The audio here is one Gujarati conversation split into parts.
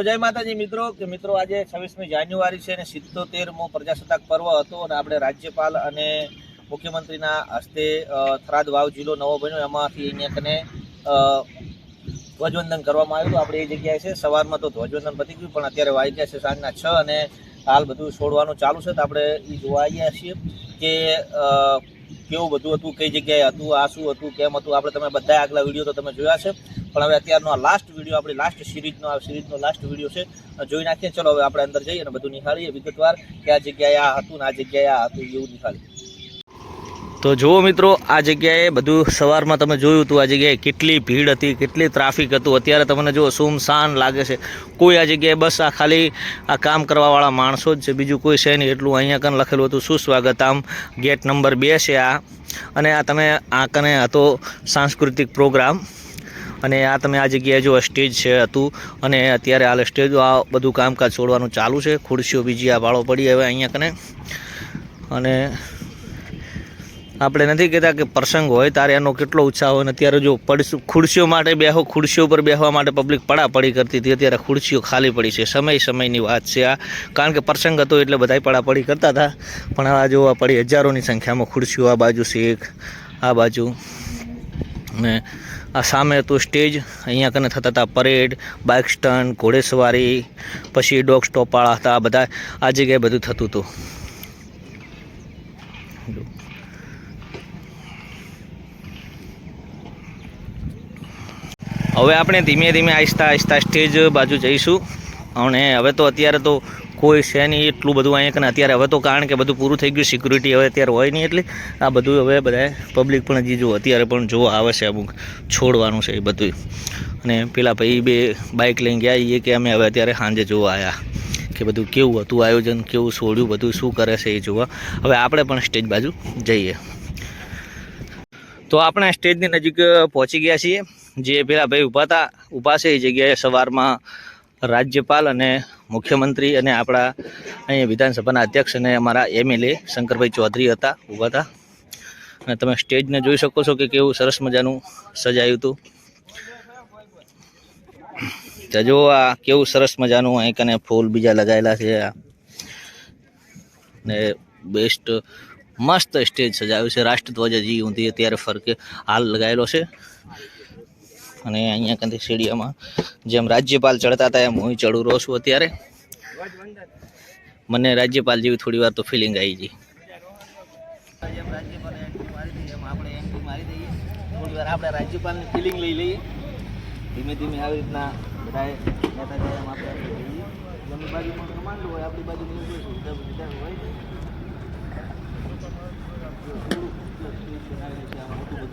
તો જય માતાજી મિત્રો, કે મિત્રો આજે છવ્વીસમી જાન્યુઆરી છે અને સિત્તોતેરમો પ્રજાસત્તાક પર્વ હતો અને આપણે રાજ્યપાલ અને મુખ્યમંત્રીના હસ્તે થરાદ વાવ જિલ્લો નવો બન્યો. એમાંથી અહીંયા કને ધ્વજવંદન કરવામાં આવ્યું આપણે એ જગ્યાએ છે, સવારમાં તો ધ્વજવંદન પતી ગયું, પણ અત્યારે વાગ્યા છે સાંજના છ અને હાલ બધું છોડવાનું ચાલુ છે. તો આપણે એ જોવા આવ્યા છીએ કે કેવું બધું હતું, કઈ જગ્યાએ હતું, આ શું હતું, કેમ હતું, આપણે તમે બધા આગલા વીડિયો તો તમે જોયા છે. પણ હવે અત્યારનો આ લાસ્ટ વીડિયો આપણી લાસ્ટ સિરીઝનો આ સિરીઝનો લાસ્ટ વીડિયો છે. જોઈ નાખીએ. ચલો, હવે આપણે અંદર જઈએ અને બધું નિહાળીએ વિગતવાર કે આ જગ્યાએ આ હતું ને આ જગ્યાએ આ હતું એવું નિહાળીએ. તો જુઓ મિત્રો, આ જગ્યાએ બધું સવારમાં તમે જોયું હતું આ જગ્યાએ કેટલી ભીડ હતી, કેટલી ટ્રાફિક હતું. અત્યારે તમને જુઓ સુમસાન લાગે છે. કોઈ આ જગ્યાએ બસ આ ખાલી આ કામ કરવાવાળા માણસો જ છે, બીજું કોઈ છે નહીં. એટલું અહીંયા કન લખેલું હતું, સુસ્વાગત આમ. ગેટ નંબર બે છે આ. અને આ તમે, આ કને હતો સાંસ્કૃતિક પ્રોગ્રામ અને આ તમે આ જગ્યાએ જો સ્ટેજ છે હતું અને અત્યારે હાલ સ્ટેજ આ બધું કામકાજ છોડવાનું ચાલુ છે. ખુરશીઓ બીજી આ વાળો પડી હવે અહીંયા કને. અને આપણે નથી કહેતા કે પ્રસંગ હોય ત્યારે એનો કેટલો ઉત્સાહ હોય ને અત્યારે જો ખુરશીઓ માટે બેહો, ખુરશીઓ પર બેસવા માટે પબ્લિક પડાપડી કરતી હતી, અત્યારે ખુરશીઓ ખાલી પડી છે. સમય સમયની વાત છે આ. કારણ કે પ્રસંગ હતો એટલે બધાય પડાપડી કરતા હતા. પણ આ જોવા પડી હજારોની સંખ્યામાં ખુરશીઓ આ બાજુ એક, આ બાજુ અને આ સામે હતું સ્ટેજ, અહીંયા કને થતા હતા પરેડ, બાઇક સ્ટન્ટ, ઘોડેસવારી, પછી ડોગ સ્ટોપાળા હતા, આ બધા આ જગ્યાએ બધું થતું હતું. હવે આપણે ધીમે ધીમે આહિસ્તા આહિસ્તા સ્ટેજ બાજુ જઈશું. અને હવે તો અત્યારે તો કોઈ છે નહીં એટલું બધું અહીંયા કને અત્યારે હવે તો કારણ કે બધું પૂરું થઈ ગયું સિક્યુરિટી હવે અત્યારે હોય નહીં એટલે આ બધું હવે બધા પબ્લિક પણ હજી જો અત્યારે પણ જોવા આવે છે અમુક છોડવાનું છે એ બધું અને પેલા ભાઈ બે બાઇક લઈને ગયા એ કે અમે હવે અત્યારે સાંજે જોવા આવ્યા કે બધું કેવું હતું, આયોજન કેવું છોડ્યું, બધું શું કરે છે એ જોવા. હવે આપણે પણ સ્ટેજ બાજુ જઈએ. તો આપણે સ્ટેજની નજીક પહોંચી ગયા છીએ. જે પેલા ભાઈ ઊભા હતા, ઊભા છે એ જગ્યાએ સવારમાં રાજ્યપાલ અને મુખ્યમંત્રી અને આપણા અહીંયા વિધાનસભાના અધ્યક્ષ અને અમારા એમએલએ શંકરભાઈ ચૌધરી હતા, ઊભા હતા. અને તમે સ્ટેજને જોઈ શકો છો કે કેવું સરસ મજાનું સજાયું હતું. જો આ કેવું સરસ મજાનું અહીં કને ફૂલ બીજા લગાવેલા છે ને બેસ્ટ, મસ્ત સ્ટેજ સજાવ્યું છે. રાષ્ટ્રધ્વજ હજી ઊંધી અત્યારે ફરકે હાલ લગાવેલો છે. અને અહીંયા કંથી સીડીઓમાં જેમ રાજ્યપાલ ચડતા હતા એમ હું ચડું રહું છું અત્યારે. મને રાજ્યપાલ જેવી થોડી વાર તો ફિલિંગ આવી ગઈ. આપણે રાજ્યપાલની ફિલિંગ લઈ લઈએ ધીમે ધીમે આવી રીતના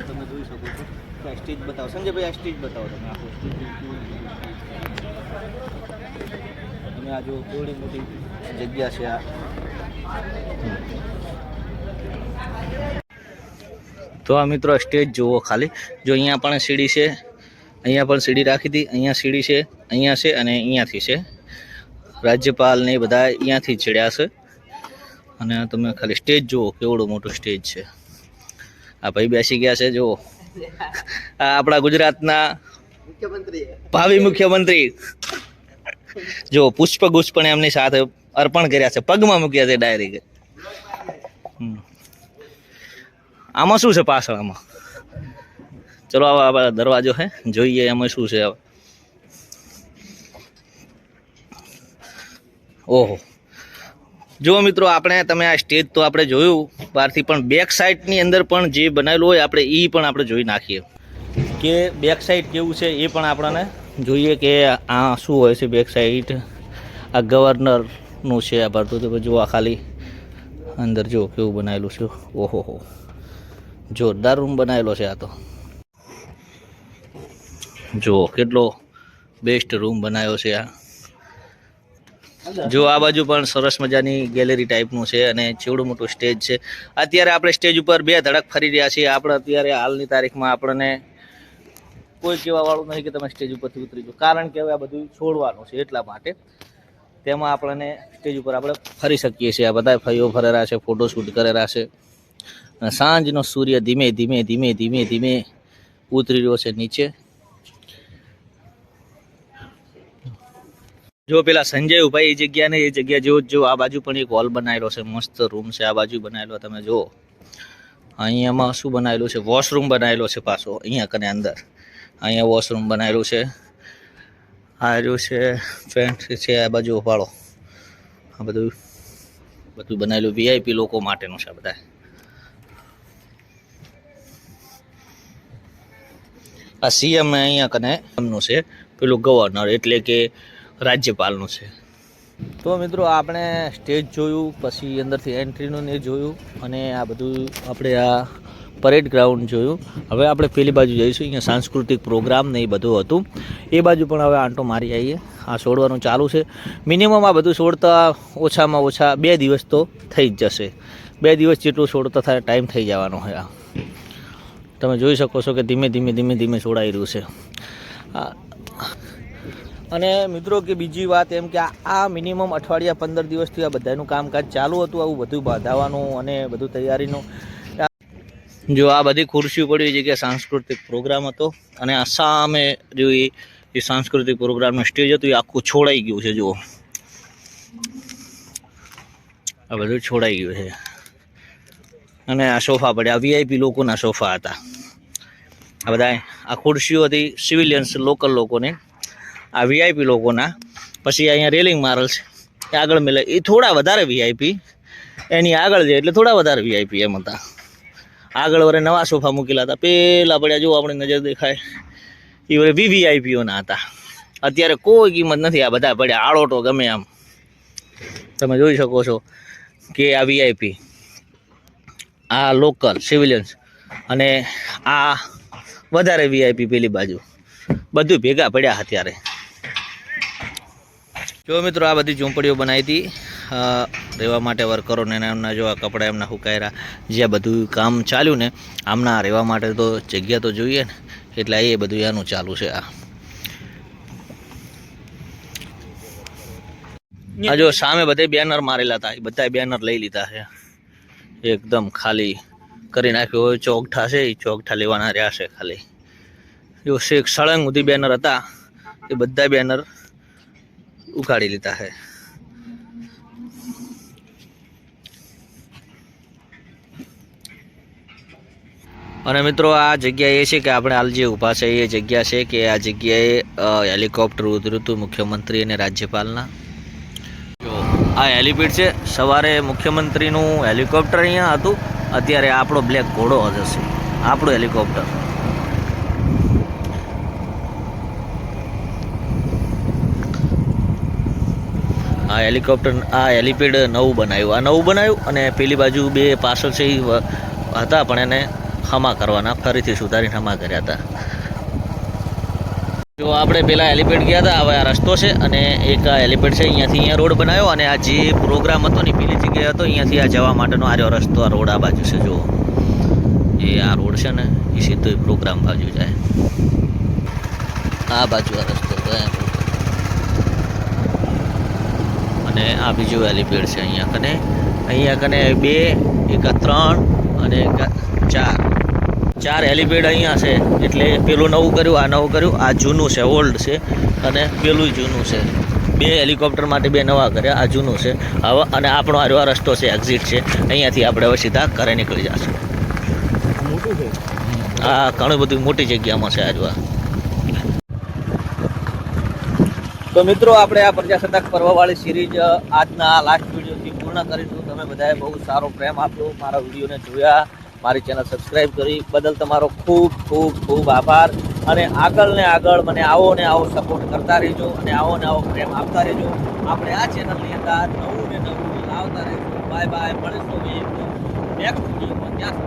તમે જોઈ શકો છો. આ સ્ટેજ બતાવો. સંજયભાઈ આ સ્ટેજ બતાવો તમે. આખો તમે આ જો થોડી મોટી જગ્યા છે આ. તો આ મિત્રો સ્ટેજ જુઓ ખાલી. જો અહીંયા પણ સીડી છે, અહીંયા પણ સીડી રાખી હતી, અહીંયા સીડી છે, અહીંયા છે અને અહીંયાથી છે. રાજ્યપાલ ને બધા અહીંયાથી ચડ્યા છે. અને તમે ખાલી સ્ટેજ જુઓ, કેવડું મોટું સ્ટેજ છે. આ ભાઈ બેસી ગયા છે, જુઓ. આપણા ગુજરાતના ભાવિ મુખ્યમંત્રી. જો પુષ્પગુચ્છ પણ એમની સાથે અર્પણ કર્યા છે, પગમાં મૂક્યા છે ડાયરેક્ટ આમાં શું છે પાછળ આમાં ચલો, આવા આપણા દરવાજો હે, જોઈએ એમાં શું છે હવે. ઓહો. જો મિત્રો આપણે, તમે આ સ્ટેજ તો આપણે જોયું, બહારથી પણ બેક સાઈડની અંદર પણ જે બનાવેલું હોય આપણે એ પણ આપણે જોઈ નાખીએ. કે બેક સાઈડ કેવું છે એ પણ આપણને જોઈએ કે આ શું હોય છે બેક સાઈડ આ ગવર્નરનું છે આ ભરતું તો જો આ ખાલી અંદર જો કેવું બનાવેલું છે. ઓહો જોરદાર રૂમ બનાવેલો છે આ તો. જો કેટલો બેસ્ટ રૂમ બનાવ્યો છે આ. જો આ બાજુ પણ સરસ મજાની ગેલેરી ટાઈપનું છે અને ચેવડું મોટું સ્ટેજ છે. અત્યારે આપણે સ્ટેજ ઉપર બે ધડક ફરી રહ્યા છીએ. આપણે અત્યારે હાલની તારીખમાં આપણને કોઈ કહેવા વાળું નહીં કે તમે સ્ટેજ ઉપરથી ઉતરી જાઓ. કારણ કે હવે આ બધું છોડવાનું છે એટલા માટે. તેમાં આપણને સ્ટેજ ઉપર આપણે ફરી શકીએ છીએ. આ બધા ભાઈઓ ફરેલા છે ફોટોશૂટ કરેલા છે. સાંજનો સૂર્ય ધીમે ધીમે ધીમે ધીમે ધીમે ઉતરી રહ્યો છે નીચે. જો પેલા સંજય ભાઈ એ જગ્યા ને એ જગ્યા જેવો જો આ બાજુ પણ એક હોલ બનાવેલો છે, મસ્ત રૂમ છે આ બાજુ બનાવેલો તમે જુઓ. અહીંયામાં શું બનાવેલું છે વોશરૂમ બનાવેલો છે પાછો, અહીંયા કને અંદર. અહીંયા વોશરૂમ બનાવેલું છે. આ છે ફ્રેન્ડ છે આ બાજુ ઉપાડો આ બધું બધું બનાવેલું વીઆઈપી લોકો માટેનું છે બધા. આ સીએમ અહીંયા કને એમનું છે, પેલું ગવર્નર એટલે કે રાજ્યપાલનું છે. તો મિત્રો આપણે સ્ટેજ જોયું, પછી અંદરથી એન્ટ્રીનું એ જોયું, અને આ બધું આપણે આ પરેડ ગ્રાઉન્ડ જોયું. હવે આપણે પેલી બાજુ જઈશું, અહીંયા સાંસ્કૃતિક પ્રોગ્રામ ને એ બધું હતું. એ બાજુ પણ હવે આંટો મારી આવીએ આ છોડવાનું ચાલુ છે. મિનિમમ આ બધું છોડતા ઓછામાં ઓછા બે દિવસ તો થઈ જ જશે. બે દિવસ જેટલું છોડતા થાય, ટાઈમ થઈ જવાનો હોય આ. તમે જોઈ શકો છો કે ધીમે ધીમે ધીમે ધીમે છોડાઈ રહ્યું છે. આ અને મિત્રો કે બીજી વાત એમ કે આ- મિનિમમ અઠવાડિયા પંદર દિવસથી આ બધાનું કામકાજ ચાલુ હતું, આવું બધું બાંધાવાનું અને બધું તૈયારીનું. જો આ બધી ખુરશીઓ પડી છે જગ્યાએ સાંસ્કૃતિક પ્રોગ્રામ હતો, અને આ સામે જો એ સાંસ્કૃતિક પ્રોગ્રામનું સ્ટેજ હતું, એ આખું છોડાઈ ગયું છે, જુઓ. આ બધું છોડાઈ ગયું છે. અને આ સોફા પડ્યા વીઆઈપી લોકોના સોફા હતા. આ બધા આ ખુરશીઓ હતી સિવિલિયન્સ લોકલ લોકોને આ વીઆઈપી લોકોના. પછી અહીંયા રેલિંગ મારેલ છે. એ આગળ મેલે. એ થોડા વધારે વીઆઈપી એની આગળ જે એટલે થોડા વધારે વીઆઈપી એમ હતા. આગળ વરે નવા સોફા મૂકેલા હતા. પહેલાં પડ્યા જો આપણી નજર દેખાય. એ વરે વીવીઆઈપીઓના હતા. અત્યારે કોઈ કિંમત નથી. આ બધા પડ્યા આળોટો ગમે આમ. તમે જોઈ શકો છો કે આ વીઆઈપી આ લોકલ સિવિલિયન્સ અને આ વધારે વીઆઈપી પેલી બાજુ. બધું ભેગા પડ્યા અત્યારે. જો મિત્રો, આ બધી ઝૂંપડીઓ બનાવી હતી. રહેવા માટે વર્કરોને એમના જો આ કપડાં એમના હુકાયરા જ્યાં બધું કામ ચાલ્યું ને, આમના રહેવા માટે તો જગ્યા તો જોઈએ ને, એટલે એ બધું એનું ચાલુ છે આ. જો સામે બધે બેનર મારેલા હતા, એ બધા બેનર લઈ લીધા છે. એકદમ ખાલી કરી નાખ્યો હોય ચોકઠા છે એ ચોકઠા લેવાના રહ્યા છે ખાલી. જો શેખ સળંગ સુધી બેનર હતા, એ બધા બેનર ઉખાડી લીધા છે. અને મિત્રો, આ જગ્યા એ છે કે આપણે હાલ જે ઊભા છે, એ જગ્યા છે કે આ જગ્યાએ હેલિકોપ્ટર ઉતર્યું હતું મુખ્યમંત્રી અને રાજ્યપાલના. આ હેલિપેડ છે. સવારે મુખ્યમંત્રીનું હેલિકોપ્ટર અહીંયા હતું. અત્યારે આપણો બ્લેક ઘોડો હશે. આપણું હેલિકોપ્ટર. આ હેલિકોપ્ટર, આ હેલિપેડ નવું બનાવ્યું. આ નવું બનાવ્યું અને પેલી બાજુ બે પાછળ છે હતા, પણ એને હમા કરવાના, ફરીથી સુધારીને હમા કર્યા હતા. જો આપણે પેલા હેલિપેડ ગયા હતા, હવે આ રસ્તો છે અને એક આ હેલિપેડ છે, અહીંયાથી અહીંયા રોડ બનાવ્યો અને આ જે પ્રોગ્રામ હતો ને, પેલી જગ્યાએ હતો, અહીંયાથી આ જવા માટેનો આ રહ્યો રસ્તો, આ રોડ આ બાજુ છે, જુઓ. એ આ રોડ છે ને, એ સીધો પ્રોગ્રામ બાજુ જાય. આ બાજુ આ રસ્તો તો અહીંયા અને આ બીજું હેલિપેડ છે અહીંયા કને? અહીંયા કને બે એક ત્રણ અને એક ચાર. ચાર હેલિપેડ અહીંયા છે એટલે પેલું નવું કર્યું આ નવું કર્યું. આ જૂનું છે ઓલ્ડ છે અને પેલું જૂનું છે. બે હેલિકોપ્ટર માટે બે નવા કર્યા આ જૂનું છે. હવે અને આપણો આ રસ્તો છે એક્ઝિટ છે. અહીંયાથી આપણે હવે સીધા ઘરે નીકળી જશું. આ ઘણી બધી મોટી જગ્યામાં છે આજવા તો મિત્રો, આપણે આ પ્રજાસત્તાક પર્વવાળી સિરીઝ આજના લાસ્ટ વિડીયોથી પૂર્ણ કરીશું. તમે બધાએ બહુ સારો પ્રેમ આપ્યો. મારા વિડીયોને જોયા, મારી ચેનલ સબસ્ક્રાઈબ કરી. બદલ તમારો ખૂબ ખૂબ ખૂબ આભાર. અને આગળ ને આગળ મને આવો ને આવો સપોર્ટ કરતા રહેજો અને આવો ને આવો પ્રેમ આપતા રહેજો. આપણે આ ચેનલની અંદર નવું ને નવું લાવતા રહેજો બાય બાય મળીશું. નેક્સ્ટ વિડીયોમાં ત્યાં